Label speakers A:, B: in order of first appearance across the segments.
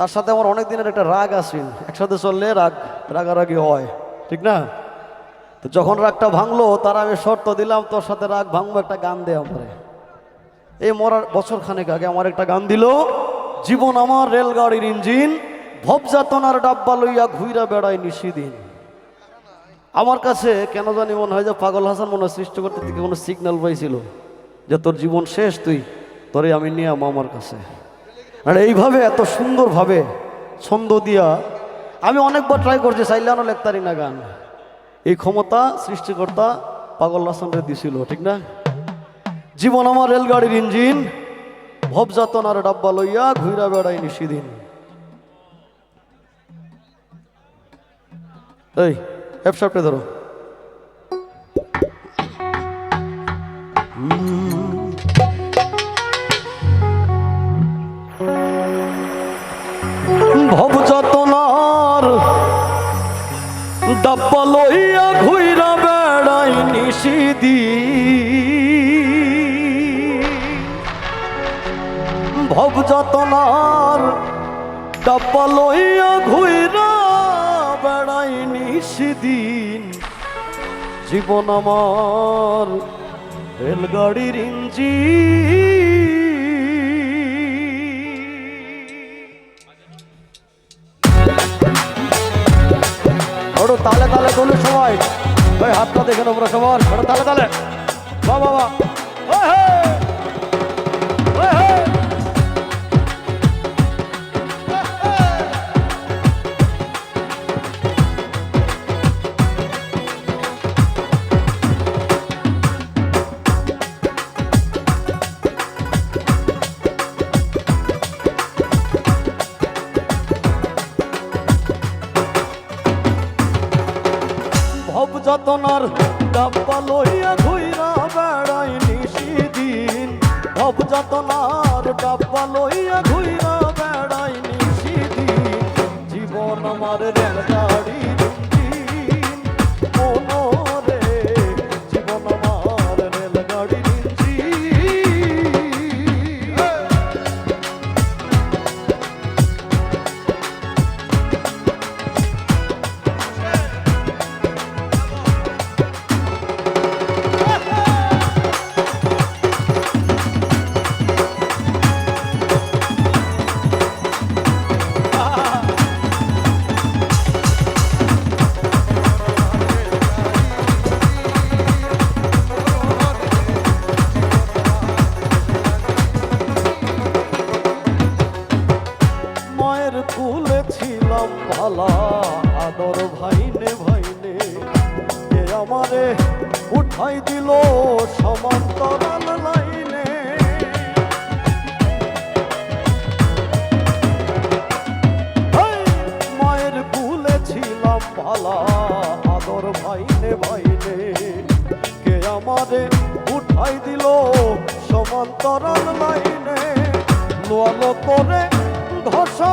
A: তার সাথে আমার অনেক দিনের একটা রাগ আসেন একসাথে চললে রাগ, রাগারাগি হয়। ঠিক না? তো যখন রাগটা ভাঙলো, তার আমি শর্ত দিলাম, তোর সাথে রাগ ভাঙবো একটা গান দে আমারে। এই মরার বছর খানেক আগে আমার একটা গান দিল, জীবন আমার রেলগাড়ির ইঞ্জিন ভবযাতনার ডাব্বা লইয়া ঘুইরা বেড়ায় নিশিদিন আমার কাছে কেন জানি মনে হয় যে পাগল হাসান মনে হয় সৃষ্টি করতে কোনো সিগন্যাল পাইছিল যে তোর জীবন শেষ তুই, তোরে আমি নিয়ে আমার কাছে। আর এইভাবে এত সুন্দরভাবে ছন্দ দিয়া আমি অনেকবার ট্রাই করছি, সাইলানো লেখতারি না গান। এই ক্ষমতা সৃষ্টিকর্তা পাগল হাসানরে দিছিল, ঠিক না? জীবন আমার রেলগাড়ির ইঞ্জিন ভবযাতনার ডাব্বা লইয়া ঘুইরা বেড়াই নিশিদিন। এই অ্যাপসাপটে ধরো। ভবযাতনার ডাব্বা লইয়া ঘুইরা বেড়াই নিশিদিন ভবযাতনার ডাব্বা লইয়া ঘুইরা বেড়াই নিশিদিন জীবন আমার রেলগাড়ির ইঞ্জি ওটা তালে তালে বলু সবাই ভাই হাতটা দেখে নেব সবার। তালে তালে। বাবা বাবা যতনার ডাব্বা লইয়া ঘুইরা বেড়াই নিশিদিন। অব যতনার ডাব্বা লইয়া ঘুইরা বেড়াই নিশি দিন জীবন আমার রেলগাড়ির উঠাই দিল সমান্তরাল লাইনে। মায়ের কুলে ছিলাম ভালা আদর ভাইনে ভাইনে। কে আমারে উঠাই দিল সমান্তরাল লাইনে? লোয়ালো করে ঘষা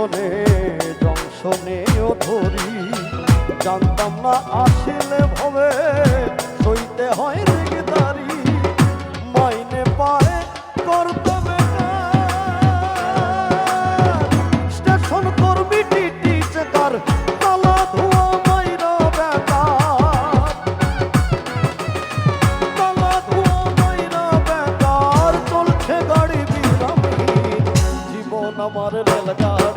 A: স্টেশনে জংশনেও ধরি। জানতাম না আসিলে ভবে, সইতে হয় রেগেদারি মাইনে পায় স্টেশন কর্মী টিটি চেকার বেকার। চলছে গাড়ি জীবন আমার রেলগাড়ি।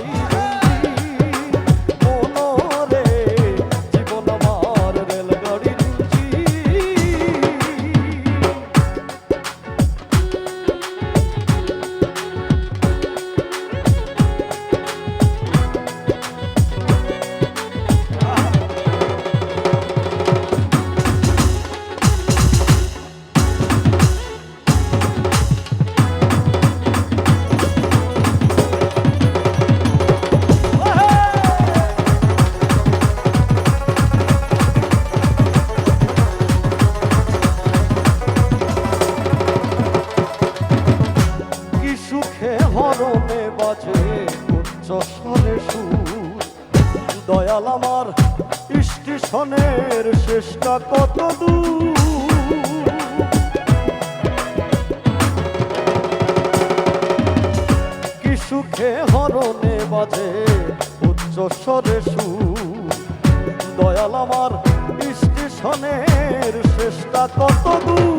A: আমার, স্টেশনের শেষটা কত দূর? কি সুখে হরণে বাজে উচ্চ স্বরে দয়াল আমার, স্টেশনের শেষটা কত দূর?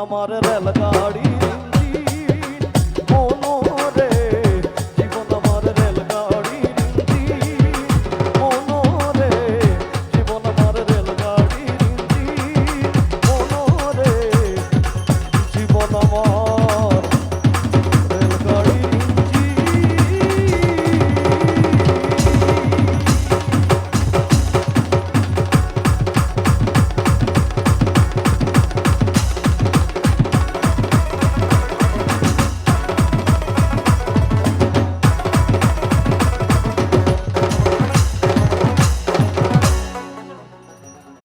A: আমার রেলগাড়ি